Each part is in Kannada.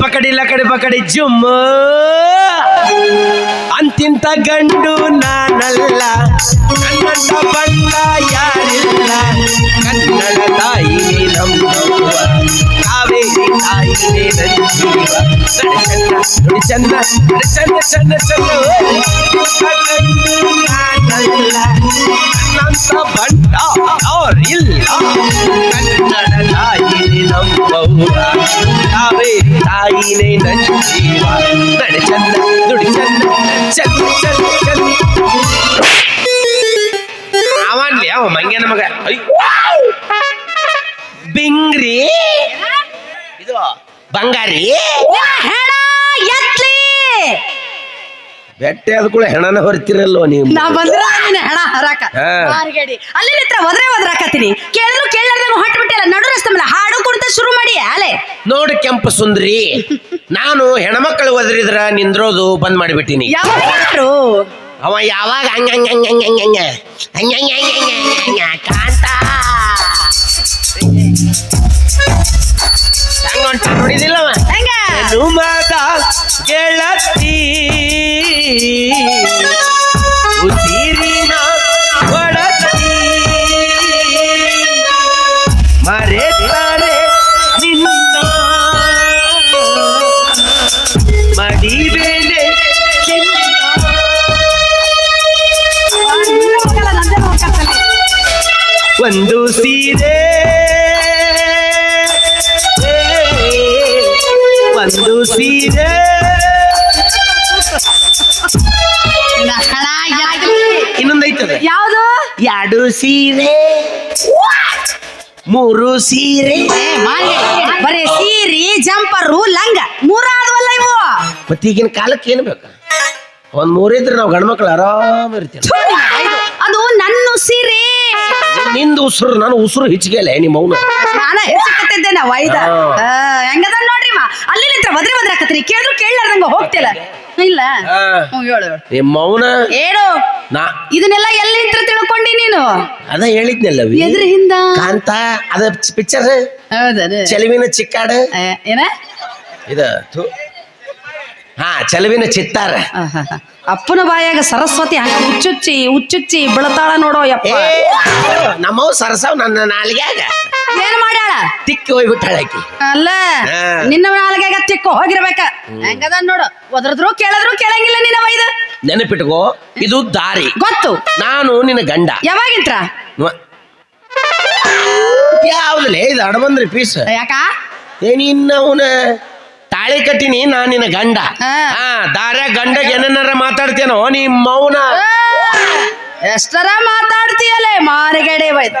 ಪಕಡಿ ಲಕಡಿ ಪಕಡಿ ಜುಮ್ ಅಂತಿಂತ ಗಂಡು ನಾನಲ್ಲ ಕನ್ನಡ ಬಂದ ಯಾರಿಲ್ಲ ಕನ್ನಡ ತಾಯಿನೇ ನಮ್ಮ ಕಾವೇರಿ ತಾಯಿನೇ ನನ್ನ ಚಂದ ಚಂದ ಚಂದ ಚಂದ ನಾನಲ್ಲ ಕನ್ನಡ ಬಂದ ಯಾರಿಲ್ಲ ಕನ್ನಡ ತಾಯಿನೇ ನಮ್ಮ ತಾವೇ ತಾಯಿನೇ ನನ್ನ ಜೀವ. ನಡೆ ಚಂದ ದುಡಿ ಚಂದ ಚಲ್ ಚಲ್ ಚಲ್ ಅವ ಮಂಗೆ. ಮಗ ಬಿಂಗ್ರಿ? ಇದು ಬಂಗಾರಿ? ಬೆಟ್ಟೆ ಆದ ಕೂಡ ಹೆಣನ ಹೊರ್ತಿರಲ್ವ ನೀವು ನಾ ಬಂದ್ರ ನೀನ್ ಹೆಣ ಹರಾಕ ಹಾ. ಮಾರ್ಗಡಿ ಅಲ್ಲಿ ನಿತ್ರ ಒದ್ರೆ ಒದ್ರಾಕತ್ತೀನಿ ಕೇಳಿದ್ರು ಕೇಳಾರ್ದಂಗ ಹೊಟ್ಟು ಬಿಟ್ಟಿಲ್ಲ ನಡು ರಸ್ತೆ ಮೇಲೆ ಹಾಡು ಕುಣಿತ ಶುರು ಮಾಡಿ ಆಲೆ ನೋಡಿ ಕೆಂಪು ಸುಂದ್ರಿ ನಾನು ಹೆಣ್ಮಕ್ಳು ಒದರಿದ್ರ ನಿಂದ್ರೋದು ಬಂದ್ ಮಾಡಿಬಿಟ್ಟಿನಿ ಯಾರು ಅವ ಯಾವಾಗ ಹಂಗ ಹಂಗ ಹಂಗ ಹಂಗ ಹಂಗ ಹಂಗ ಹಂಗ ಹಂಗ ಹಂಗ ಹಂಗ ಹಂಗ ಹಂಗ ಕಾಂತ ಹಂಗ ಹೊಂಟ ನೋಡಿದಿಲ್ಲವ ಹೆಂಗ ಗೆಳತಿ ಉಸಿರಿನ ಒಡತಿ ಮರೆತರೆ ನಿನ್ನ ಮಡಿಬೇನೆ. ಒಂದು ಸೀರೆ ಒಂದು ಸೀರೆ ಎರಡು ಸೀರೆ ಮೂರು ಸೀರೆ. ಬರೀ ಸೀರಿ ಜಂಪರು ಲಂಗ. ಮೂರಾದ್ವಲ್ಲ ಇವು. ಮತ್ತೆ ಈಗಿನ ಕಾಲಕ್ಕೆ ಏನು ಬೇಕು? ಒಂದ್ ಮೂರಿದ್ರೆ ನಾವು ಗಂಡ್ಮಕ್ಳು ಆರಾಮ ಇರ್ತೀವಿ. ಅದು ನನ್ನ ಸೀರೆ ನಿಂದು ಉಸಿರು ನಾನು ಉಸಿರು ಹೆಚ್ಚಿಗೆಲ್ಲ ನಿಮ್ಮ ಅವನು ನಾನ ಹೆಚ್ಚಿಕತ್ತಿದ್ದೆ ನಾವು ಐದ ಹೆಂಗದ ನೋಡ್ರಿ ಮಾ? ಅಲ್ಲಿ ನಿಂತ್ರ ಬದ್ರೆ ಹಾಕತ್ರಿ. ಕೇಳಿದ್ರು ಕೇಳಲಾರ್ದಂಗ ಹೋಗ್ತಿಲ್ಲ. ಇಲ್ಲ. ಮೌನ ಹ್ಞೂ ಹೇಳು. ಹೇಳು. ನಿಮ್ಮ ಅವನ ಹೇಳು. ನಾ. ಇದನ್ನೆಲ್ಲ ಎಲ್ಲಿ ನಿಂತ್ರ ತಿಳ್ಕೊಂಡಿ ನೀನು? ಅದ ಹೇಳಿದ್ನಲ್ಲ ವಿ. ಎದ್ರ ಹಿಂದ ಕಾಂತ ಅದ ಪಿಕ್ಚರ್ ಹೌದನ ಚೆಲುವಿನ ಚಿಕ್ಕಾಡ? ಏನ? ಇದ ಥು. ಹಾ ಚೆಲುವಿನ ಚಿತ್ತಾರ. ಆಹಾಹಾ. ಅಪ್ಪನ ಬಾಯಾಗ ಸರಸ್ವತಿ ಹಂಗ ಉಚ್ಚುಚ್ಚಿ ಉಚ್ಚುಚ್ಚಿ ಬೀಳತಾಳ ನೋಡೋ ಯಪ್ಪ ನಮ್ಮವ್ ಸರಸವ್ ನನ್ನ ನಾಲ್ಗ್ಯಾಗ. ಏನ್ ಮಾಡ್ಯಾಳ? ತಿಕ್ಕಿ ಹೋಗ್ಬಿಟ್ಟಾಳ ಆಕಿ. ಅಲ್ಲ ನಿನ್ನ ನಾಲ್ಗ್ಯಾಗ ತಿಕ್ಕು ಹೋಗಿರ್ಬೇಕ. ಹೆಂಗದ ನೋಡು ಒದ್ರದ್ರು ಕೇಳಿದ್ರು ಕೇಳಂಗಿಲ್ಲ ನಿನ್ನ ವೈದ ನೆನಪಿಟ್ಕೋ ಇದು ದಾರಿ. ಗೊತ್ತು. ನಾನು ನಿನ್ನ ಗಂಡ. ಯಾವಾಗಿಂತ್ರ ಯಾವ್ದಲೇ ಇದು ಅಡಬಂದ್ರಿ ಪೀಸ್. ಯಾಕ? ಏನಿನ್ನ ಅವನ ತಾಳಿ ಕಟ್ಟಿನಿ ನಾ ನಿನ್ನ ಗಂಡ. ಹಾ. ಹಾ ಗಂಡಗೆ ಏನನ್ನಾರ ಮಾತಾಡ್ತೇನೋ ನೀ ಮೌನ. ಎಷ್ಟರ ಮಾತಾಡ್ತೀಯಲ್ಲ ಮಾರಿಗಡೆ ಬೈದ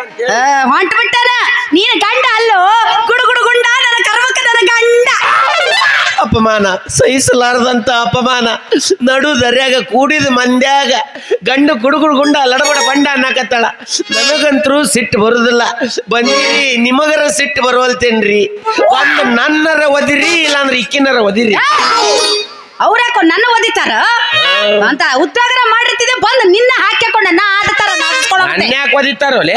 ಹೊಂಟ್ ಬಿಟ್ಟಾನ ನೀನ್ ಗಂಡ ಅಲ್ಲೋ ಗುಡು ಗುಡು ಗುಂಡ ನನ್ನ ಕರ್ಮಕ್ಕೆ ನನ್ನ ಗಂಡ. ಅಪಮಾನ ಸಹಿಸಲಾರದಂತ ಅಪಮಾನ ನಡು ದರ್ಯಾಗ ಕೂಡಿದ ಮಂದ್ಯಾಗ ಗಂಡು ಕುಡುಗುಡು ಗುಂಡ ಲಡಬಡ ಬಂಡ ಅನ್ನಕತ್ತಾಳ. ನನಗಂತರೂ ಸಿಟ್ಟು ಬರುದಿಲ್ಲ. ಬಂದಿರಿ ನಿಮಗರ ಸಿಟ್ಟು ಬರುವಲ್ತೇನ್ರಿ? ಒಂದು ನನ್ನರ ಒದಿರಿ ಇಲ್ಲಾಂದ್ರೆ ಇಕ್ಕಿನರ ಒದಿರಿ. ಅವ್ರ್ಯಾಕೋ ನನ್ನ ಓದಿತಾರ ಅಂತ ಉತ್ತಾಗರ ಮಾಡಿರ್ತಿದ್ದೆ ಬಂದು ನಿನ್ನ ಹಾಕಿಕೊಂಡ ನಾ ಆಡ್ತಾರ ಒದಿತಾರೋಲೆ?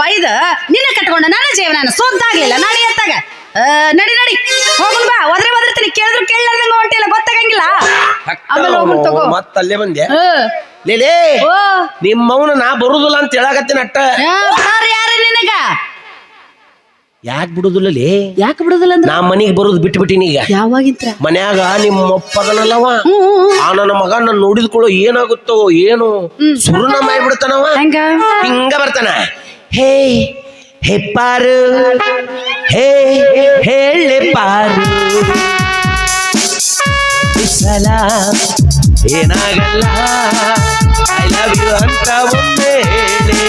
ವೈದ ನಿನ್ನ ಕಟ್ಕೊಂಡ ನನ್ನ ಜೀವನ ಸೋದ್ದಾಗ್ಲಿಲ್ಲ ನಡಿ ಎತ್ತಾಗ. ಆ, ನಡಿ ನಡಿ. ಹೋಗುನ್ ಬಾ. ಒದ್ರೆ ಒದರ್ತೀನಿ. ಕೇಳಿದ್ರು ಕೇಳಲಾರ್ದಂಗ ಹೊಂಟಿಲ್ಲ ಗೊತ್ತಾಗಂಗಿಲ್ಲ. ಆಮೇಲೆ ಹೋಗುನ್ ತಗೋ. ಮತ್ತ ಅಲ್ಲೇ ಬಂದೆ. ಲೇ ಲೇಲೇ ಓ ನಿಮ್ಮವನ ನಾ ಬರುದಿಲ್ಲ ಅಂತ ಹೇಳಾಕತ್ತೀನಿ ಅಟ್ಟ. ಆ, ಬಾರ್ ನಿನಗ? ಯಾಕೆ ಬಿಡುದಿಲ್ಲ ಲೇ? ಯಾಕೆ ಬಿಡುದಿಲ್ಲ ಅಂದ್ರೆ? ನಾ ಮನಿಗೆ ಬರುದು ಬಿಟ್ಟು ಬಿಟ್ಟಿನಿ ಈಗ. ಯಾವಾಗಿಂತ್ರ? ಮನ್ಯಾಗ ನಿಮ್ಮ ಅಪ್ಪದನಲ್ಲವ ಆ ನನ್ನ ಮಗ ನನ್ನ ನೋಡಿದ್ಕೊಳ್ಳೋ ಏನಾಗುತ್ತೋ ಏನು. ಸುರುನ ಮಾಡ್ಬಿಡ್ತಾನವ ಬಿಡ್ತಾನವ. ಹಿಂಗ ಬರ್ತಾನ. ಹೇ ಹೇ ಪಾರು, ಹೇ ಹೇಳೆ ಪಾರು. ಸಲ ಏನಾಗಲ್ಲ ಐ ಲವ್ ಯು ಅಂತ ಒಮ್ಮೆ ಹೇಳಿ.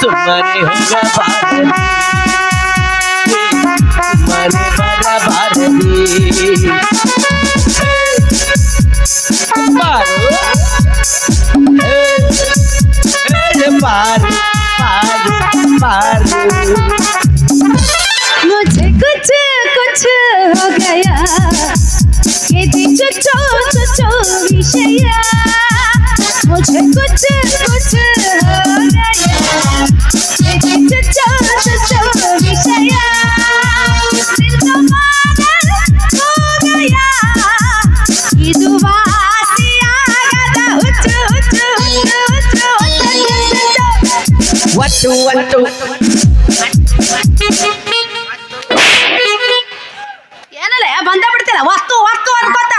ಸುಮ್ಮನೆ ಹೋಗಬಾರದು, ಸುಮ್ಮನೆ ಬರಬಾರದು. ಪಾರು ಹೇಳೆ ಪಾರು. मुझे कुछ कुछ हो गया ಏನಲ್ಲ ಬಂದ ಬಿಡ್ತೀರ? ಅನ್ಕೋತ.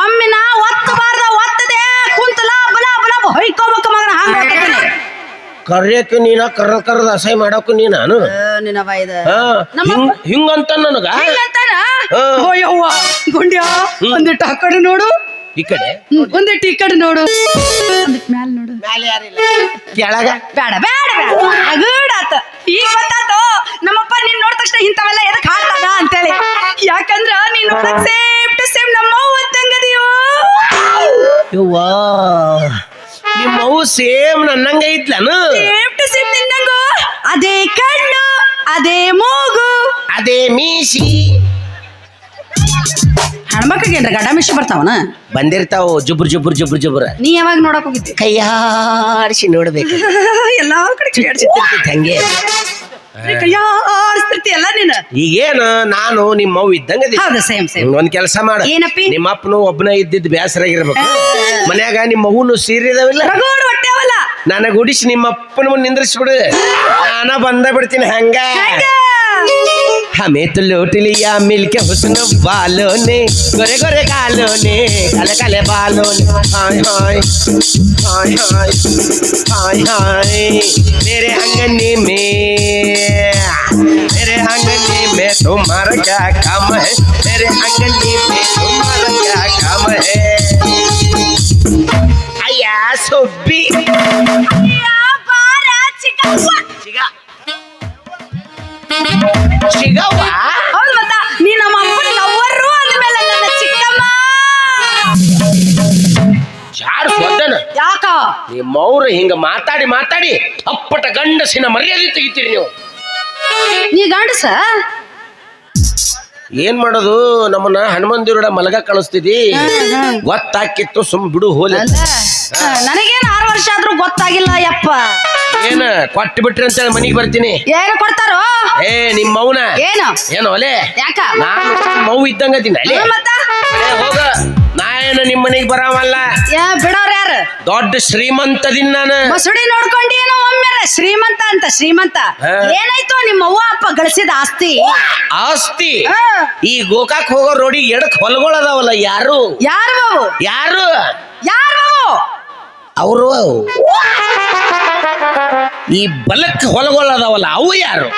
ಒಮ್ಮಿನ ಒತ್ತು ಬಾರ್ದ ಒತ್ತದೆ ಕುಂತಲ ಬಲ ಬಲ ಹೊಯ್ಕೋಬೇಕು ಮಗನ ಹಂಗ ಕರ್ಯಕ್ಕೆ ನೀನ ಕರ್ರ ಕರ್ರದ ಅಸಹ್ಯ ಮಾಡಕ್ಕೂ ನೀ ನಾನು ಹಿಂಗಂತ ನನಗ? ಅಂತಾನ ಹಾ. ಓಯವ್ವ ಗುಂಡ್ಯ ಒಂದಿಟ್ಟು ಆ ಕಡೆ ನೋಡು. ಈ ಕಡೆ? ಹ್ಮ್, ಒಂದಿಟ್ಟು ಈ ಕಡೆ ನೋಡು. ಒಂದಿಟ್ಟು ಮ್ಯಾಲ ನೋಡು. ಕೆಳಗ? ಬೇಡ ಬೇಡ ಅಗೂಡಾತ ಈಗ ಗೊತ್ತಾತು ನಮ್ಮಪ್ಪ ನೀನ್ ನೋಡಿದ ತಕ್ಷಣ ಇಂಥವೆಲ್ಲ ಎದಕ್ ಹಾಡ್ತಾನ ಅಂತೇಳಿ. ಯಾಕಂದ್ರ ನೀನ್ ನೋಡಕ್ ಸೇಮ್ ಟು ಸೇಮ್ ನಮ್ಮ ಅವ್ವ ಇದ್ದಂಗದಿಯೋ ಯವ್ವಾ ನಿಮ್ಮ ಅವು ಸೇಮ್ ನನ್ನಂಗ ಐತ್ಲನು ಸೇಮ್ ಟು ಸೇಮ್ ನಿನ್ನಂಗು. ಅದೇ ಕಣ್ಣು ಅದೇ ಮೂಗು. ಅದೇ ಮೀಸಿ ಹೆಣ್ಮಕ್ಳಿಗೆ ಏನ್ರ ಗಡ ಮಿಷಿ ಬರ್ತಾವನ? ಬಂದಿರ್ತಾವ ಜುಬ್ರು ಜುಬ್ರು ಜುಬ್ರು ಜುಬ್ರ. ನೀ ಯಾವಾಗ ನೋಡಕ್ ಹೋಗಿದ್ದೆ? ಕೈಯಾಡಿಸಿ ನೋಡ್ಬೇಕು. ಎಲ್ಲಾ ಕಡೆ ಚಿತ್ತಿರ್ತೈತಿ ಹಂಗೆ. ಕೈಯಾರಿಸ್ತಿರ್ತಿ ಎಲ್ಲ ನೀನು? ಈಗೇನು ನಾನು ನಿಮ್ಮ ಅವ್ವ ಇದ್ದಂಗ. ಹೌದು ಸೇಮ್ ಸೇಮ್ ಒಂದ್ ಕೆಲಸ ಮಾಡ. ಏನಪ್ಪಿ? ನಿಮ್ಮ ಅಪ್ಪನು ಒಬ್ಬನ ಇದ್ದಿದ್ದು ಬೇಸರಾಗಿರ್ಬೇಕು ಮನ್ಯಾಗ ನಿಮ್ಮ ಅವ್ವನು ಸೀರೆ ಇದಾವಿಲ್ಲ? ರಗೋಡು ನನಗೆ ಉಡಿಸಿ ನಿಮ್ಮ ಅಪ್ಪನ ಮುಂದೆ ನಿಂದ್ರಿಸ್ಬಿಡು. ನಾನ ಬಂದ ಬಿಡ್ತೀನಿ ಹಂಗ. हमें तो लौट लिया मिलके हुस्न वालों ने। गोरे गोरे गालों ने, काले काले बालों ने। हाय हाय हाय हाय हाय हाय, मेरे अंगने में, मेरे अंगने में तुम्हारा क्या काम है? मेरे अंगने में तुम्हारा क्या काम है? अया सोबी। ಚಿಗವ್ವ ಹೌದು ಮತ್ತ ನೀ ನಮ್ಮ ಅಪ್ಪನ ಲವ್ವರು ಅಂದ್ಮೇಲೆ ನನ್ನ ಚಿಕ್ಕಮ್ಮ. ಜಾಡ್ ಸೊದ್ದನ. ಯಾಕ? ನಿಮ್ಮವ್ರು ಹಿಂಗ ಮಾತಾಡಿ ಮಾತಾಡಿ ಅಪ್ಪಟ ಗಂಡಸಿನ ಮರ್ಯಾದೆ ತೆಗಿತೀರಿ ನೀವು. ನೀ ಗಂಡಸ? ಏನ್ ಮಾಡೋದು? ನಮ್ಮನ್ನ ಹನುಮಂದಿರ ಮಲಗ ಕಳಿಸ್ತಿದಿ. ಗೊತ್ತಾಕಿತ್ತು ಸುಮ್ ಬಿಡು ಹೋಲಿ. ನನಗೇನು ಆರು ವರ್ಷ ಆದ್ರೂ ಗೊತ್ತಾಗಿಲ್ಲ ಯಪ್ಪ. ಏನ ಕೊಟ್ಟು ಬಿಟ್ರಿ ಅಂತೇಳಿ ಮನಿಗೆ ಬರ್ತೀನಿ. ಏನು ಕೊಡ್ತಾರೋ? ಏ ನಿಮ್ ಮೌನ. ಏನು? ಏನು ಒಲೆ? ಯಾಕ? ನಾನು ಮೌ ಇದ್ದಂಗ ಅದೀನಿ ಅಲೆ. ಹ್ಮ್, ಮತ್ತ? ಏ, ಹೋಗ. ನಾ ಏನು ನಿಮ್ಮ ಮನೆಗೆ ಬರಾವಲ್ಲ. ಬಿಡೋರ್ ಯಾರು? ದೊಡ್ಡ ಶ್ರೀಮಂತದಿಂದ ನಾನು. ಮಸುಡಿ ಒಮ್ಮೆರ ಶ್ರೀಮಂತ ಅಂತ ಶ್ರೀಮಂತ. ಏನಾಯ್ತು ನಿಮ್ಮ ಅವ್ವ ಅಪ್ಪ ಗಳಿಸಿದ ಆಸ್ತಿ? ಆಸ್ತಿ? ಈ ಗೋಕಾಕ್ ಹೋಗೋ ರೋಡಿಗೆ ಎಡಕ್ ಹೊಲಗಳದಾವಲ್ಲ ಯಾರು? ಯಾರು ಯಾರು? ಯಾರು ಅವರು ಈ ಬಲಕ್ ಹೊಲಗಳದಾವಲ್ಲ ಅವು ಯಾರು?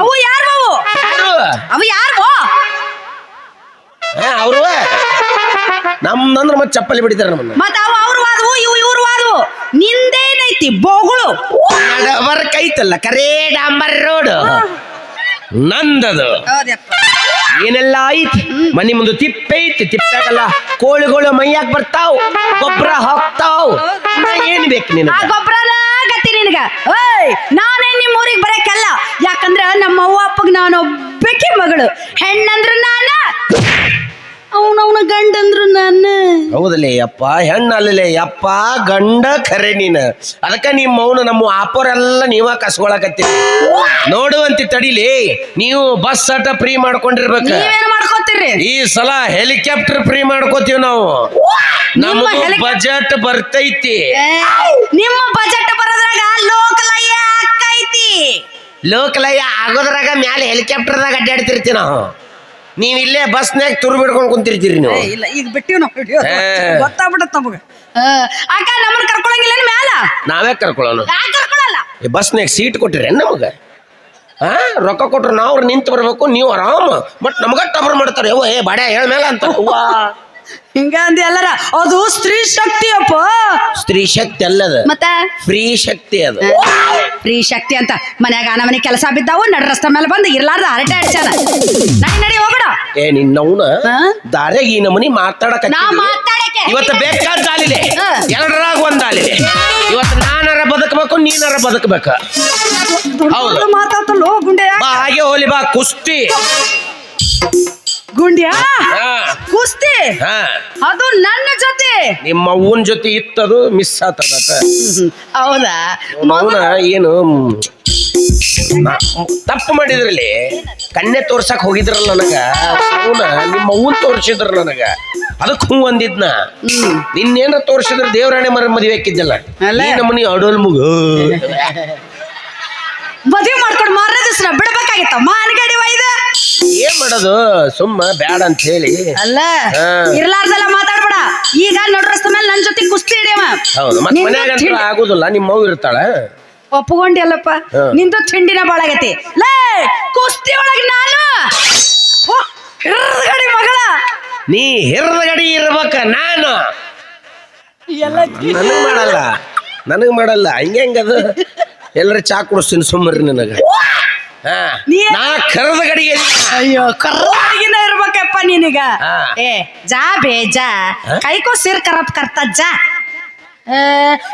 ಅವು ಯಾರು ಅವು? ಯಾರು? ಅವು ಯಾರು ಅವರು. ನಮ್ದಂದ್ರ ಮತ್ತೆ ಚಪ್ಪಲಿ ಬಿಡಿದಾರ ನಮ್ಮನ್ನ. ಮತ್ತ ಅವ ಅವ್ರು ವಾದವು ಇವು ಇವ್ರು ವಾದವು ನಿಂದೇನೈತಿ? ಬೋಗಳು. ಕೈತಲ್ಲ ಕರೇ ಡಾಂಬರ್ ರೋಡ್. ನಂದದು. ಏನೆಲ್ಲ ಐತಿ? ಮನೆ ಮುಂದೆ ತಿಪ್ಪೆ ಐತಿ ತಿಪ್ಪಾಗಲ್ಲ ಕೋಳಿಗಳು ಮೈಯಾಗ ಬರ್ತಾವ್ ಗೊಬ್ಬರ ಹಾಕ್ತಾವ್. ಏನು ಬೇಕು ಗೊಬ್ಬರ ಗೊಬ್ಬರನ ಗತಿ ನಿನಗ. ಓಯ್ ನಾನೇ ನಿಮ್ಮ ಊರಿಗೆ ಬರಕಲ್ಲ ಯಾಕಂದ್ರ ನಮ್ಮ ಅವ್ವ ಅಪ್ಪಗ್ ನಾನು ಒಬ್ಬಕಿ ಮಗಳು. ಹೆಣ್ಣಂದ್ರ ನಾನ. ಅವನವನ ಗಂಡಂದ್ರು ನಾನು. ಹೌದಲೇ ಯಪ್ಪ ಹೆಣ್ಣಲ್ಲೇ ಯಪ್ಪ ಗಂಡ ಖರೆ ನೀನ. ಅದಕ್ಕೆ ನಿಮ್ಮ ಮೌನ ನಮ್ಮ ಆಪರೆಲ್ಲ ನೀವ ಕಸ್ಕೊಳಕತ್ತೀರಿ ನೋಡುವಂತಿ ತಡಿಲಿ ನೀವು ಬಸ್ ಆಟ ಫ್ರೀ ಮಾಡ್ಕೊಂಡಿರ್ಬೇಕು. ನೀವೇನ್ ಮಾಡ್ಕೋತೀರಿ? ಈ ಸಲ ಹೆಲಿಕಾಪ್ಟರ್ ಫ್ರೀ ಮಾಡ್ಕೋತೀವಿ ನಾವು. ನಮ್ಮ ಬಜೆಟ್ ಬರ್ತೈತಿ. ಏ, ನಿಮ್ಮ ಬಜೆಟ್ ಬರೋದ್ರಾಗ ಲೋಕಲಯ ಅಕ್ಕೈತಿ ಲೋಕಲಯ ಆಗೋದ್ರಾಗ ಮ್ಯಾಲೆ ಹೆಲಿಕಾಪ್ಟರ್ದಾಗ ಅಡ್ಡಾಡ್ತಿರ್ತೀವಿ ನಾವು. ನೀವ್ ಇಲ್ಲೇ ಬಸ್ನ್ಯಾಗ ತುರು ಬಿಡ್ಕೊಂಡು ಕುಂತಿರ್ತೀರಿ ನೀವು. ಇಲ್ಲ ಈಗ ಬಿಟ್ಟಿವ್ ನಾವು ವಿಡಿಯೋ ಏ. ಗೊತ್ತಾಗ್ಬಿಡತ್ ನಮಗ. ಅಕ್ಕ ನಮ್ಮನ್ನ ಕರ್ಕೊಳಂಗಿಲ್ಲ ಮ್ಯಾಲ? ನಾವೇ ಕರ್ಕೊಳ್ಳೋಣ ಯಾಕೆ ಕರ್ಕೊಳಲ್ಲ. ಈ ಬಸ್ನ್ಯಾಗ ಸೀಟ್ ಕೊಟ್ಟಿರಿ ನಮಗ? ಹಾ ರೊಕ್ಕ ಕೊಟ್ರು ನಾವು ನಿಂತು ಬರ್ಬೇಕು ನೀವು ಆರಾಮ. ಬಟ್ ನಮಗ ಟಬರ್ ಮಾಡ್ತಾರೆ. ಯವ್ವ ಏ ಬಾಡ್ಯ ಹೇಳ ಮೇಲೆ ಅಂತ. ಅವ್ವ ಹಿಂಗ ಅಂದಿ ಎಲ್ಲರ ಅದು ಸ್ತ್ರೀ ಶಕ್ತಿ ಅಪ್ಪ. ಸ್ತ್ರೀ ಶಕ್ತಿ ಅಲ್ಲದ. ಮತ್ತ? ಫ್ರೀ ಶಕ್ತಿ ಅದು. ಫ್ರೀ ಶಕ್ತಿ ಅಂತ. ಮನ್ಯಾಗ ಆನ ಮನೆ ಕೆಲಸ ಬಿದ್ದಾವು ನಡ ರಸ್ತೆ ಮೇಲೆ ಬಂದು ಇರ್ಲಾರ್ದ ಹರಟೆ ಅಡ್ಚಾನ ನಡಿ ನಡಿ ಹೋಗಡ ಏ ನಿನ್ನವನ? ದಾರ್ಯಾಗ ಈ ನಮನಿ ಮಾತಾಡಕ ನಾ ಮಾತಾಡಕ್ಕೆ ಇವತ್ತು ಬೇಕಾದ ದಾಲಿದೆ. ಎರಡರಾಗ ಒಂದ್ ದಾಲಿದೆ ಇವತ್ತು ನಾನರ ಬದುಕಬೇಕು ನೀನರ ಬದುಕಬೇಕ. ಹೌದು. ಮಾತಾಡ್ತಲ್ಲೋ ಗುಂಡೆ ಬಾ ಹಾಗೆ ಹೋಲಿ ಬಾ ಕುಸ್ತಿ. ಗುಂಡ್ಯಾ? ಕುಸ್ತಿ? ಹಾ. ಅದು ನನ್ನ ಜೊತೆ. ನಿಮ್ಮ ಅವ್ವನ ಜೊತೆ ಇತ್ತದು ಮಿಸ್ ಆತದ ಹೌದಾ? ಏನು ನಾ- ತಪ್ಪು ಮಾಡಿದ್ರಲ್ಲಿ. ಕಣ್ಣೆ ತೋರ್ಸಕ್ ಹೋಗಿದ್ರಲ್ಲ ನನಗ. ಅವನ ನಿಮ್ಮ ಅವ್ವನ್ ತೋರ್ಸಿದ್ರ ನನಗ. ಅದಕ್ಕೆ ಹೂ ಅಂದಿದ್ನ. ನಿನ್ನೇನ ತೋರ್ಸಿದ್ರ ದೇವರಾಣೆ ಮರ ಮದುವೆ ಹಾಕಿದ್ದಲ್ಲ. ಅಲ್ಲ? ಈ ನಮ್ಮನಿ ಅಡೋಲ್ ಮುಗ. ಮದುವೆ ಮಾಡ್ಕೊಂಡು ಮಾರನೇ ದಿವಸ ಬಿಡ್ಬೇಕಾಗಿತ್ತ. ಮಾನಗಡಿ ಒಯ್ದ ಏನ್ ಮಾಡೋದು? ಸುಮ್ಮ ಬ್ಯಾಡ ಅಂತ ಹೇಳಿ. ಅಲ್ಲ ಇರ್ಲಾರ್ದಲ್ಲ ಇರ್ಲಾರ್ದೆಲ್ಲ ಮಾತಾಡ್ಬೇಡ. ಈಗ ನಡ್ರಸ್ತ ಮೇಲೆ ನನ್ ಜೊತೆ ಕುಸ್ತಿ ಹಿಡಿಯವ. ಹೌದು ಮತ್ತೆ ನಿಂದು ಮನ್ಯಾಗ ತಿಂಡಿ- ಆಗುದಿಲ್ಲ ನಿಮ್ಮ ಅವ್ವ ಇರ್ತಾಳ. ಒಪ್ಕೊಂಡಿಯಲ್ಲಪ್ಪ. ಹಾ. ನಿಂದು ತಿಂಡಿನ ಬಾಳಾಗತಿ. ಲೇ ಕುಸ್ತಿ ಒಳಗೆ ನಾನು. ಓ, ಹಿರ್ಗಡಿ ಮಗಳ. ನೀ ಹಿರದ ಗಡಿ ಇರ್ಬೇಕ ನಾನು. ನನಗ್ ಮಾಡಲ್ಲ. ನನಗ್ ಮಾಡಲ್ಲ. ಹಂಗೆ ಹೆಂಗದು? ಎಲ್ಲರ ಚಾ ಕುಡಿಸ್ತೀನಿ ಸುಮ್ಮರಿ ನಿನಗೆ. ಹಾ. ನೀ- ನಾ ಕರದ ಗಡಿಗೆ ಅಯ್ಯೋ ಕರ್ರಗಿನ ಇರ್ಬೇಕಪ್ಪ ನೀನೀಗ. ಹಾ. ಏ ಜಾ ಬೇಜಾ? ಕೈಕೋ ಸಿರ್ ಕರಪ್ ಕರ್ತ ಜಾ. ಆ,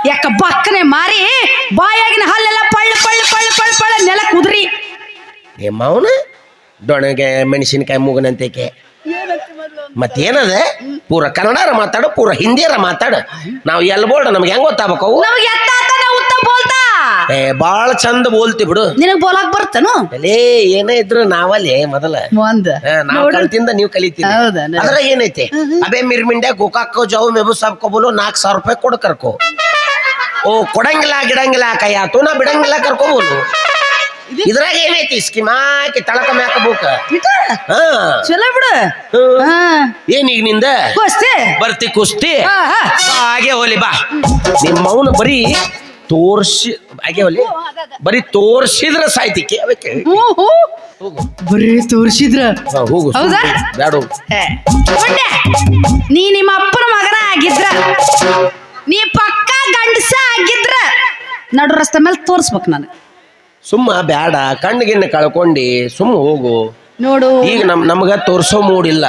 ಯಾಕ ಬಕ್ಕನೆ ಮಾರಿ ಬಾಯಾಗಿನ ಹಲ್ಲೆಲ್ಲ ಪಳ್ಳ ಪಳ್ಳ ಪಳ್ಳ ಪಳ್ಳ ಪಳ್ಳ ನೆಲ ಕುದ್ರಿ. ನಿಮ್ಮ ಅವನ ಡೊಣಗೆ ಮೆಣಸಿನಕಾಯಿ ಮೂಗನಂತೇಕೆ. ಮತ್ತೇನದ? ಪೂರ ಕನ್ನಡರ ಮಾತಾಡು ಪೂರ ಹಿಂದಿಯರ ಮಾತಾಡು. ನಾವು ಎಲ್ ಬೋರ್ಡ್ ನಮ್ಗೆ ಹೆಂಗ್ ಗೊತ್ತಾಗಬೇಕು ನಮಗೆ ಎತ್ತಾತ ಏ ಬಾಳ ಚಂದ ಬೋಲ್ತಿ ಬಿಡು. ನಿನಗ್ ಬೋಲಾಕ್ ಬರ್ತನು? ಅಲೇ ಏನೇ ಇದ್ರು ನಾವಲ್ಲಿ ಮೊದಲ. ಒಂದ್. ಹಾ, ನಾವ್ ಕಲ್ತಿಂದ ನೀವ್ ಕಲಿತೀನಿ ಹೌದಾ? ಅದ್ರ ಏನೈತೆ? ಅಬೇ ಮಿರ್ಮಿಂಡೆ ಗೋಕಾಕ ಜಾವು ಮೆಬು ಸಾಬ್ ಕಬೋಲು ನಾಲ್ಕು ಸಾವಿರ ರೂಪಾಯಿ ಕೊಡ್ ಕರ್ಕೋ ಓ ಕೊಡಂಗಿಲ್ಲ ಗಿಡಂಗಿಲ್ಲ ಕೈಯಾತು ನಾ ಬಿಡಂಗಿಲ್ಲ ಕರ್ಕೋಬೋದು. ಇದ್ರಾಗ ಏನೈತಿ? ಸ್ಕಿಮಾಕಿ ತಳಕ ಮ್ಯಾಕ ಬೂಕ. ಹಾ. ಚಲೋ ಬಿಡು. ಹ್ಮ್. ಹಾ. ಏನ್ ಈಗ ನಿಂದ? ಕುಸ್ತಿ. ಬರ್ತಿ ಕುಸ್ತಿ. ಹಾ, ಹಾ. ಹಾಗೆ ಹೋಲಿ ಬಾ. ನಿಮ್ಮ ಬರೀ ತೋರ್ಸಿ ಹಾಗೆ ಅಲ್ಲಿ ಬರೀ ತೋರ್ಸಿದ್ರ ಸಾಯ್ತಿ ಅವಕ್ಕೆ ಬರೀ ತೋರ್ಸಿದ್ರ. ಹೋಗು ಹೌದಾ? ಬ್ಯಾಡ ಹೋಗು. ಪುಣ್ಯ ನೀ ನಿಮ್ಮ ಅಪ್ಪನ ಮಗನ ಆಗಿದ್ರ. ನೀ ಪಕ್ಕ ಗಂಡಸ ಆಗಿದ್ರ. ನಡು ರಸ್ತೆ ಮೇಲೆ ತೋರ್ಸ್ಬೇಕು ನಾನು. ಸುಮ್ಮ ಬ್ಯಾಡ ಕಣ್ಣಿಗೆ ಕಳ್ಕೊಂಡಿ ಸುಮ್ಮ ಹೋಗು. ನೋಡು. ಈಗ ನಮ್ ನಮ್ಗ ತೋರ್ಸೋ ಮೂಡಿಲ್ಲ.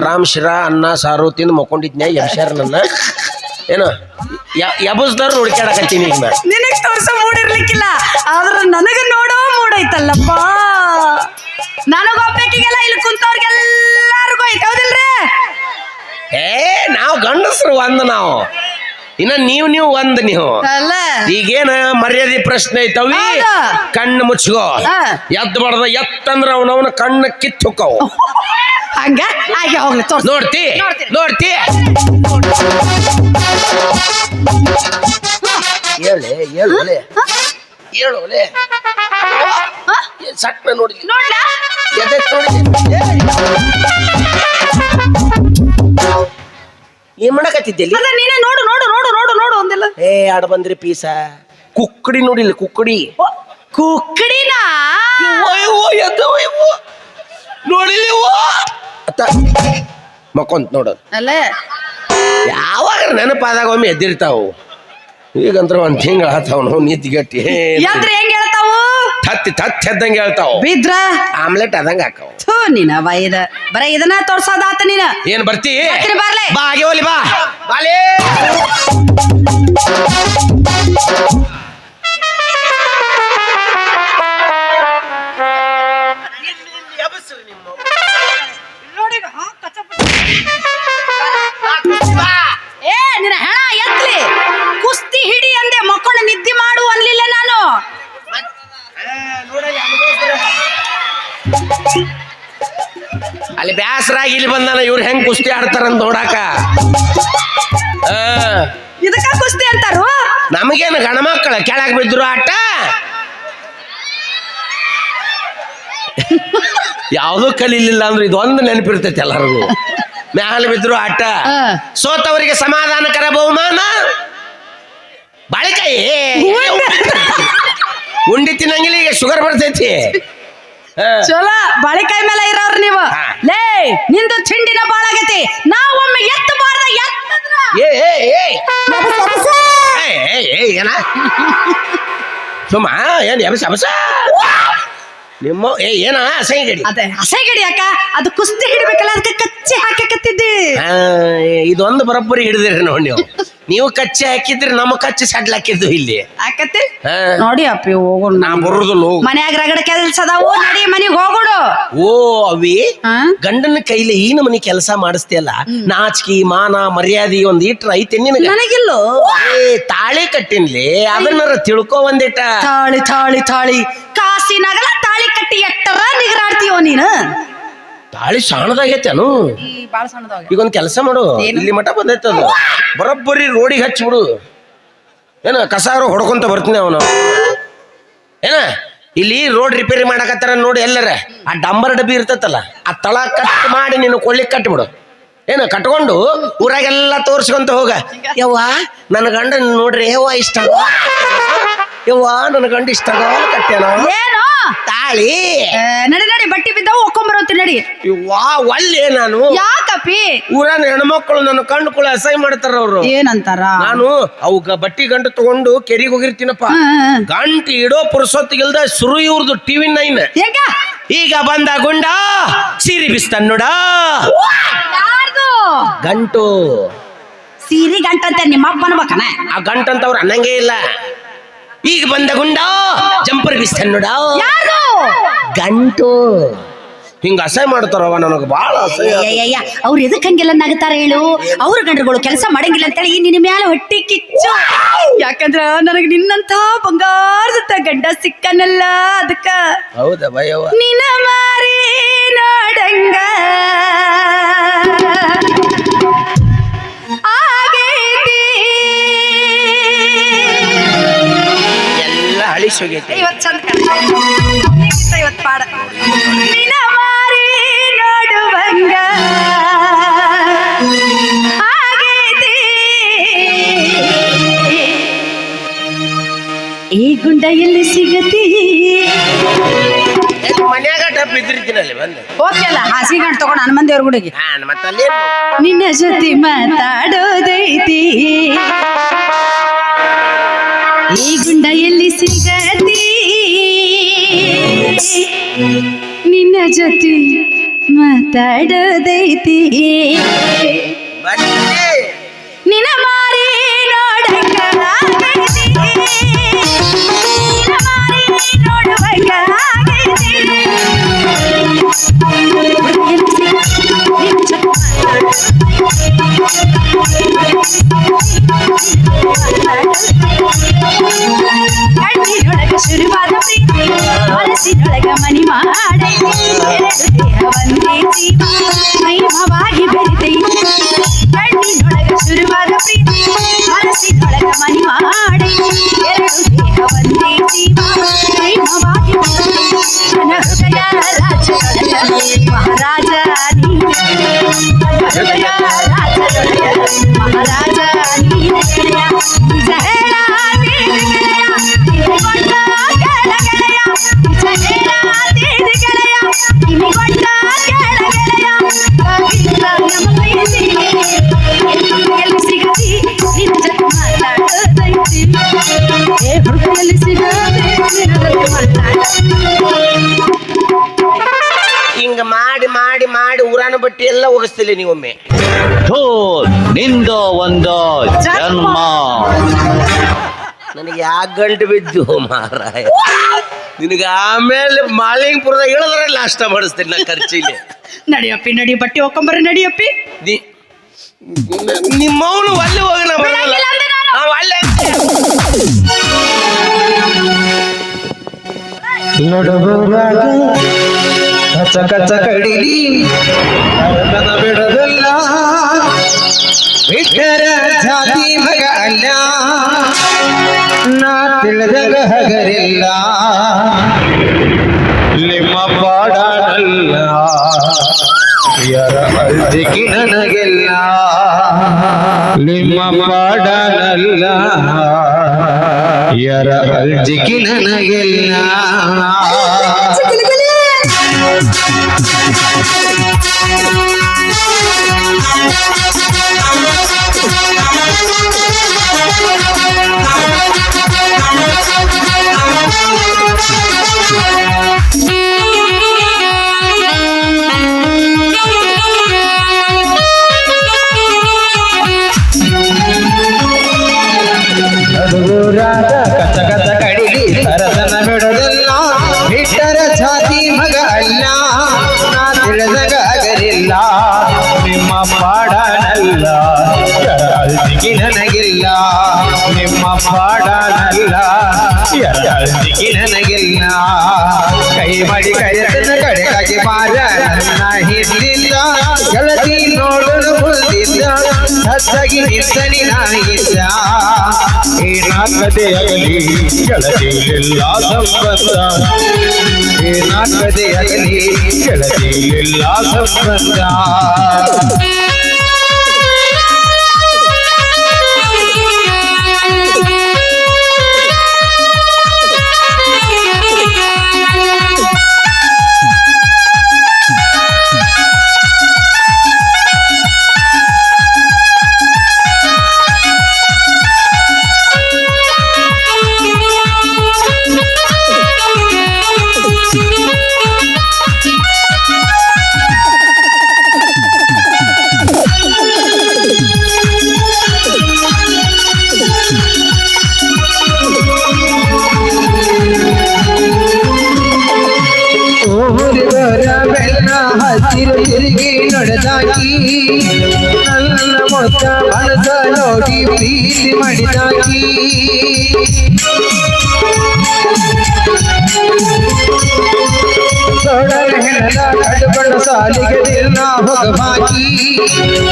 ಆರಾಮ್ ಶಿರಾ ಅನ್ನ ಸಾರು ತಿಂದು ಮಕ್ಕೊಂಡಿದ್ನ್ಯಾ ಎಬ್ಸ್ಯಾರ ನನ್ನ? ಏನು ಎಬಸ್ದಾರ ಹುಡ್ಕ್ಯಾಡಕತ್ತೀನಿ ಈಗ ನಾ ನಿನಗ್ ತೋರ್ಸೋ ಮೂಡಿರ್ಲಿಕ್ಕಿಲ್ಲ ಆದ್ರೆ ನನಗೆ ನೋಡೋ ಮೂಡೈತಲ್ಲಪ್ಪ ನನಗೊಬ್ಬಕಿಗೆಲ್ಲ ಇಲ್ಲಿ ಕುಂತವ್ರಿಗೆಲ್ಲಾರ್ಗೂ ಐತೆ ಹೌದಿಲ್ರಿ? ಏ ನಾವು ಗಂಡಸ್ರು ಒಂದು ನಾವು. ಇನ್ನ ನೀವು ನೀವು ಒಂದ್ ನೀವು. ಅಲ್ಲ. ಈಗೇನ ಮರ್ಯಾದೆ ಪ್ರಶ್ನೆ ಐತವಿ ಹೌದು. ಕಣ್ಣು ಮುಚ್ಕೋ. ಹಾ. ಎದ್ದು ಬಡ್ದ ಎತ್ತಂದ್ರ ಅವನವನ ಕಣ್ಣು ಕಿತ್ತು ಹೊಕ್ಕವು ಹಂಗ? ಹಾಗೆ ಹೋಗ್ಲಿ ತೋರ್ಸ ನೋಡ್ತಿ ನೋಡ್ತೀನಿ. ನೋಡ್ತಿ. ಹೇಳಿ ಹೇಳು ಒಲೆ. ಹೇಳು ಒಲೆ. ಸಟ್ನ ನೋಡಿ ನೋಡ್ಲಾ. ಎದಕ್ಕೆ ನೋಡಿದಿ ಏನ್ ಮಾಡಕತ್ತಿದ್ದೆ? ಅದ ನೀನೇ ನೋಡು ನೋಡು ನೋಡು ನೋಡು ನೋಡು ಒಂದಿಲ್ಲ ಏ ಆಡ ಬಂದ್ರಿ ಪೀಸ. ಕುಕ್ಕಡಿ ನೋಡಿಲ್ಲ ಕುಕ್ಕಡಿ. ಕುಕ್ಕಡಿನ? ನೋಡಿಲ್ಲ ಅತ್ತ. ಮಕ್ಕೊಂತ ನೋಡೋದು ಅಲ್ಲ? ಯಾವಾಗ ನೆನಪಾದಾಗ ಒಮ್ಮೆ ಎದ್ದಿರ್ತಾವು? ಈಗಂತ್ರ ಒಂದ್ ತಿಂಗಳ ಆತಾವ ನಾವು ನೀತಿಗಟ್ಟಿ ಹೆಂಗೆ ಹೆಂಗ್ ಹೇಳ್ತಾವು? ತತ್ತಿ ತತ್ತಿ ಎದ್ದಂಗೆ ಹೇಳ್ತಾವ. ಬಿದ್ರ? ಆಮ್ಲೆಟ್ ಅದಂಗ ಹಾಕಾವ. ಥೂ ನೀನ ಬೈದ ಬರ ಇದನ್ನ ತೋರ್ಸೋದಾತ ನೀನ. ಏನ್ ಬರ್ತಿ? ಬರ್ತೀನಿ, ಬರ್ಲೆ. ಬಾ ಹಾಗೆ ಹೋಲಿ ಬಾ. ಬಾಲೇ. ಎತ್ಲಿ ಕುಸ್ತಿ ಹಿಡಿ ಅಂದೆ ಮಕ್ಕಳು ನಿದ್ದೆ ಮಾಡು ಅನ್ಲಿಲ್ಲ ನಾನು. ಅಲ್ಲಿ ಬ್ಯಾಸರಾಗಿ ಇಲ್ಲಿ ಬಂದಾನ ಇವ್ರು ಹೆಂಗ್ ಕುಸ್ತಿ ಆಡ್ತಾರಂತ ನೋಡಾಕ. ಇದಕ್ಕ ಕುಸ್ತಿ ಅಂತಾರು? ನಮಗೇನು ಗಣಮಕ್ಕಳ ಕೆಳಗೆ ಬಿದ್ರು ಆಟ? ಯಾವುದೂ ಕಲೀಲಿಲ್ಲ ಅಂದ್ರೆ ಇದೊಂದು ನೆನಪಿರ್ತೈತೆ ಎಲ್ಲರಿಗೂ. ಮ್ಯಾಲ ಬಿದ್ರು ಆಟ. ಸೋತವರಿಗೆ ಸಮಾಧಾನಕರ ಬಹುಮಾನ? ಬಾಳೆಕಾಯಿ? ಉಂಡಿ ತಿನ್ನಂಗಿಲ್ಲ ಈಗ ಶುಗರ್ ಬರ್ತೈತಿ. ಚಲೋ ಬಾಳಿಕಾಯಿ ಮೇಲೆ ಇರೋರು ನೀವು. ಲೇ ನಿಂದು ಚಿಂಡಿನ ಬಾಳಾಗೈತಿ. ನಾವು ಎತ್ತು ಬಾರ್ದ ಎತ್ತದ್ರ? ಏ ಏ ಏ. ಏ, ಏ, ಏ, ಏನ? ಸುಮ್ಮ ಏನ್ ಎಬಸ ಎಬಸ? ನಿಮ್ಮ ಏ ಏನ ಅಸಹ್ಯ ಗಡಿ? ಅದೇ ಗಡಿ ಅಕ್ಕ ಅದು ಕುಸ್ತಿ ಹಿಡಬೇಕಲ್ಲ ಅದಕ್ಕೆ ಕಚ್ಚಿ ಹಾಕಕತ್ತಿದ್ದಿ. ಇದೊಂದು ಬರೋಬ್ಬರಿ ಹಿಡಿದಿರಿ ನೋಡಿ ನೀವು. ನೀವು ಕಚ್ಚಿ ಹಾಕಿದ್ರಿ ನಮ್ಮ ಕಚ್ಚಿ ಸಡ್ಲ ಹಾಕಿದ್ದು ಇಲ್ಲಿ. ಆಕತಿ ಹಾ. ನೋಡಿ ಅಪ್ಪಿ ಹೋಗೋಣ. ನಾ ಬರುದಿಲ್ಲ ಹೋಗು. ಮನ್ಯಾಗ ರಗಡ ಕೆಲ್ಸ ಅದಾವು. ನಡಿ ಮನಿಗ್ ಹೋಗೋಡು. ಓ ಅವಿ ಹಾ? ಗಂಡನ ಕೈಲಿ ಈ ನಮನಿ ಕೆಲಸ ಮಾಡಿಸ್ತಿಯಲ್ಲ? ನಾಚಿಕೆ ಮಾನ ಮರ್ಯಾದೆ ಒಂದ್ ಇಟ್ರ ಐತೆ ನಿನಗ? ನನಗಿಲ್ಲೋ? ಏ ತಾಳಿ ಕಟ್ಟಿನ್ಲಿ? ಅದನ್ನಾರ ತಿಳ್ಕೊ ಒಂದಿಟ ತಾಳಿ ತಾಳಿ ತಾಳಿ. ಕಾಸಿನಾಗಲ್ಲ ತಾಳಿ ಕಟ್ಟಿ ಎಟ್ಟರ ನಿಗರಾಡ್ತೀಯೋ ನೀನು? ತಾಳಿ ಸಣ್ಣದಾಗೈತೇನು ಬಾಳ ಸಣ್ಣದಾಗ ಈಗ ಒಂದ್ ಕೆಲಸ ಮಾಡು. ಇಲ್ಲಿ ಮಠ ಬಂದೈತೆ ಅದು. ಬರೋಬ್ಬರಿ ರೋಡಿಗೆ ಹಚ್ಚಿಬಿಡು ಏನ ಕಸಾರು ಹೊಡ್ಕೊಂತ ಬರ್ತೀನಿ ಅವನು. ಏನ ಇಲ್ಲಿ ರೋಡ್ ರಿಪೇರಿ ಮಾಡಕತ್ತಾರ ನೋಡಿ ಎಲ್ಲರ. ಆ ಡಂಬರ್ ಡಬ್ಬಿ ಇರ್ತೈತಲ್ಲ ಆ ತಳ ಕಟ್ ಮಾಡಿ ನೀನು ಕೊಳ್ಳಿ ಕಟ್ಬಿಡು. ಏನ ಕಟ್ಕೊಂಡು ಊರಾಗೆಲ್ಲ ತೋರ್ಸ್ಕೊಂತ ಹೋಗ. ಯವ್ವ ನನ್ನ ಗಂಡ ನೋಡ್ರಿ ಯವ್ವ ಇಷ್ಟ. ಯವ್ವ ನನ್ನ ಗಂಡ ಇಷ್ಟ ಆಗೋ ಕಟ್ಟ್ಯಾನ? ಏನು? ತಾಳಿ. ನಡಿ ನಡಿ ಬಟ್ಟಿ ಬಿದ್ದಾವು ಒಕ್ಕೊಂಬರೋತಿ ನಡಿ. ಯವ್ವಾ ಒಳ್ಳೆ ನಾನು. ಯಾಕಪ್ಪಿ? ಊರನ ಹೆಣ್ಮಕ್ಳು ನನ್ನ ಕಂಡು ಕೂಡ ಅಸೈ ಮಾಡ್ತಾರ ಅವ್ರು. ಏನಂತಾರ? ನಾನು ಅವಾಗ ಬಟ್ಟಿ ಗಂಟು ತಗೊಂಡು ಕೆರಿಗೆ ಹೋಗಿರ್ತೀನಪ್ಪ. ಗಂಟು ಇಡೋ ಪುರುಸೊತ್ತಿಗಿಲ್ದ ಸುರು ಇವ್ರದ್ದು ಟಿವಿ ನೈನ್. ಈಗ ಬಂದ ಗುಂಡ ಸೀರಿ ಬಿಸ್ತನ್ನೋಡ ನೋಡ. ಗಂಟು. ಸೀರಿ ಗಂಟಂತೆ ನಿಮ್ಮ ಅಪ್ಪನ ಆ ಗಂಟಂತ ಅವ್ರು ಅನ್ನಂಗೇ ಇಲ್ಲ. ಈಗ ಬಂದ ಗುಂಡ ಜಂಪರ್ ಬಿಸ್ತನ್ನೋಡ ಗಂಟು. ಹಿಂಗ ಅಸಹ್ಯ ಮಾಡ್ತಾರವ ನನಗೆ ಬಹಳ ಅಸಹ್ಯ ಅವ್ರು ಎದಕ್ ಹಂಗೆಲ್ಲ ನಗತಾರ ಹೇಳು? ಅವ್ರ ಗಂಡರುಗಳು ಕೆಲಸ ಮಾಡಂಗಿಲ್ಲ ಅಂತೇಳಿ ನಿನ್ನ ಮ್ಯಾಲ ಹೊಟ್ಟಿ ಕಿಚ್ಚು. ಯಾಕಂದ್ರ ನನಗೆ ನಿನ್ನಂತ ಬಂಗಾರದ ಗಂಡ ಸಿಕ್ಕನಲ್ಲ ಅದಕ್ಕ ಹೌದಾ ಭಯವ ನಿನ್ನ ಮಾರಿ ನೋಡಂಗ. ಅಳಿಸಿ ಹೋಗೈತೆ ಇವತ್ತು ಚಂದ ಇವತ್ತು ಪಾಡ. ನಿನ ಮಾರಿ ನೋಡುವಂಗ ಈ ಗುಂಡ ಎಲ್ಲಿ ಸಿಗತಿ? ಮನ್ಯಾಗ ಡಬ್ ಇದ್ರಿದ್ದೀನಲ್ಲಿ ಬಂದು? ಓಕೆಲ್ಲ ಹಾಸಿಗೆ ಗಂಟು ತಗೊಂಡು ಹನುಮಂತ ದೇವ್ರ ಗುಡಿಗೆ. ಹಾ ಮತ್ತಲ್ಲಿ ನಿನ್ನ ಜೊತೆ ಮಾತಾಡೋದೈತಿ. ಈ ಗುಂಡ ಎಲ್ಲಿ ಸಿಗತಿ ನಿನ್ನ ಜೊತೆ ಮಾತಾಡೋದೈತಿ. ನಿನ್ನ ಮಾರಿ ಒಗಸ್ತಿಲ್ಲ ನೀವೊಮ್ಮೆ. ಥೂ ನಿಂದ ಒಂದು ಜನ್ಮ. ನನಗೆ ಯಾಕೆ ಗಂಟು ಬಿದ್ದು ಮಾರಾಯ ನಿನಗೆ ಆಮೇಲೆ ಮಾಲಿಂಗಪುರದಾಗ ಹೇಳಿದ್ರೆ ನಾಷ್ಟ ಮಾಡಿಸ್ತೀನಿ ನಾ ಖರ್ಚಿಗೆ. ನಡಿಯಪ್ಪಿ ನಡಿ ಬಟ್ಟೆ ಒಕ್ಕೊಂಬರ್ರಿ ನಡಿಯಪ್ಪಿ. ನಿ ನಿಮ್ಮವನು ಅಲ್ಲಿ ಹೋಗಿ ನಾ ಬರಲ್ಲ. ಬಿಡಂಗಿಲ್ಲ ಅಂದೆ ನಾನು. ನಾವು ಅಲ್ಲೇ ನಡುಬರಾಗ ಕಚ ಚಕಡಿಲಿ ಕಡಿಲಿ ಅರಕನ ಬಿಡದಲ್ಲ. ಬಿಟ್ಟರ ಜಾತಿ ಮಗ ಅಲ್ಲ. ನಾ ತಿಳಿದಾಗ ಹಗರಿಲ್ಲ. ನಿಮ್ಮ ಪಾಡಲ್ಲ ಯಾರ ಅರ್ಜಿಗೆ ನನಗೆಲ್ಲ ನಿಮ್ಮ ಪಾಡನಲ್ಲ. ಯಾರ ಅರ್ಜಿಗೆ ನನಗೆಲ್ಲ ಕೈ ಮಾಡಿ ಕರೆತನ ಕಡೆಗಾಗಿ ಮಾರ ನನ್ನ ಹಿಂದಿಂದ ಗೆಳತಿ ನೋಡಲು ಮುಂದಿದ್ದ ಸತ್ತಾಗಿ ನಿಂತನಿ ನಾಯಿದ್ದ ಏನಾಗದೆಯಾಗಲಿ ಗೆಳತಿಯಿಲ್ಲ ಸಂಬಂಧ. ಏನಾಗದೆಯಾಗಲಿ ಗೆಳತಿಯಿಲ್ಲ ಸಂಬಂಧ.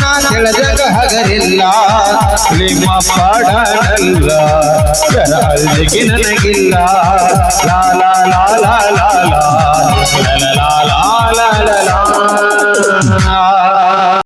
ನಾ ತಿಳಿದಾಗ ಹಗರಿಲ್ಲ. ನಿಮ್ಮ ಪಾಡನಲ್ಲ ಅಲ್ಲಿಗೆ ನನಗಿಲ್ಲ.